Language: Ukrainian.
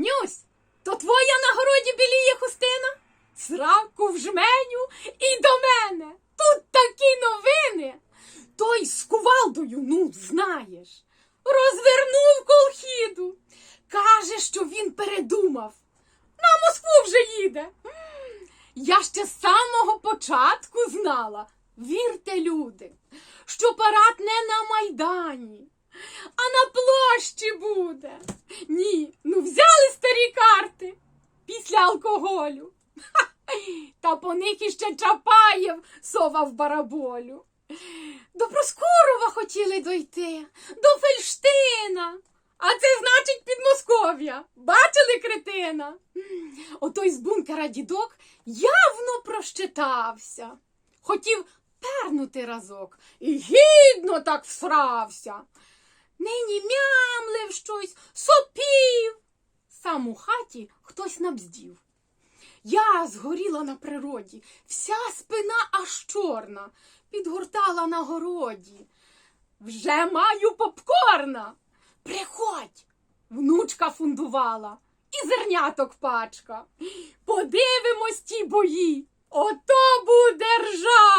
Нюсь, то твоя на городі біліє хустина? Сраку в жменю і до мене. Тут такі новини. Той з кувалдою, ну, знаєш, розвернув колхіду. Каже, що він передумав. На Москву вже їде. Я ще з самого початку знала, вірте, люди, що парад не на Майдані, а на площі буде. Після алкоголю. Та по них іще Чапаєв совав бараболю. До Проскурова хотіли дойти, до Фельштина. А це значить Підмосков'я. Бачили кретина? Отой з бункера дідок явно прощитався. Хотів пернути разок і гідно так всрався. Нині мямлив щось, сопів. Сам у хаті хтось набздів. Я згоріла на природі, вся спина аж чорна, підгортала на городі. Вже маю попкорна. Приходь, внучка фундувала, і зерняток пачка. Подивимось ті бої. Ото буде ржачка.